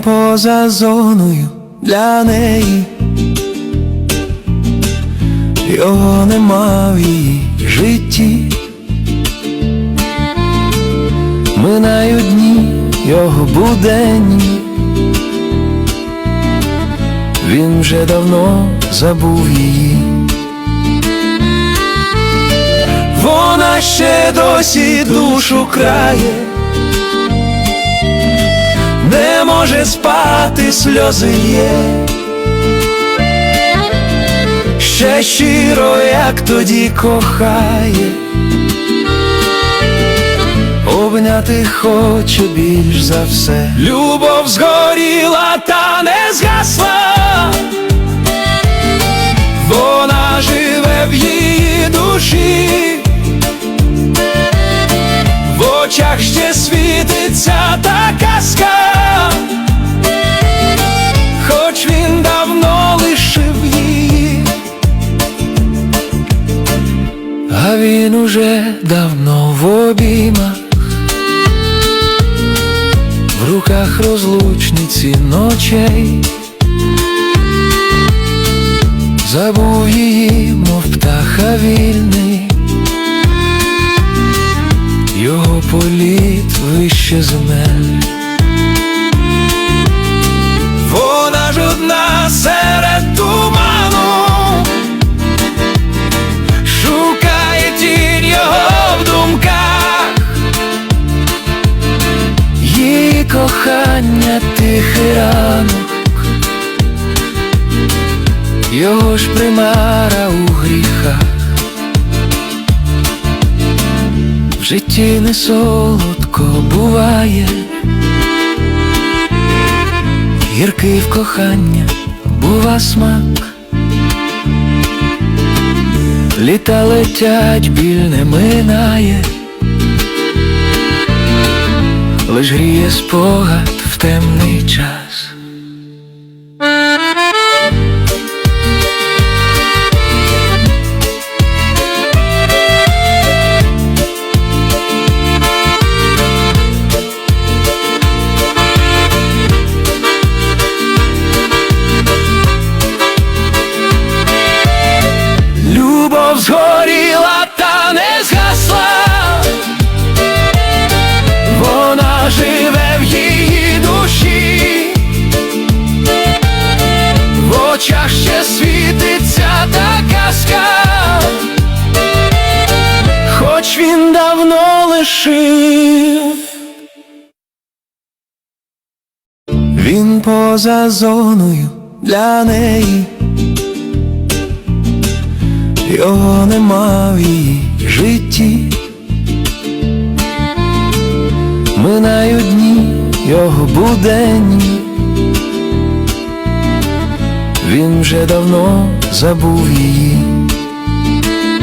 поза зоною для неї, його нема в її житті. Минають дні його буденні, він вже давно забув її. Вона ще досі душу крає, може спати, сльози є. Ще щиро, як тоді кохає, обняти хоче більш за все. Любов згоріла, та не згасла, вона живе в її душі, в очах ще світиться та казка, він уже давно в обіймах, в руках розлучниці ночей. Забув її, мов птаха вільний, його політ вище земель. Кохання тихий ранок. Його ж примара у гріхах, в житті не солодко буває, гіркий в кохання бува смак, літа летять, біль не минає, лиш гріє спогад в темний час. Давно. Він поза зоною для неї. Його нема в її житті, минають дні його буденні, він вже давно забув її.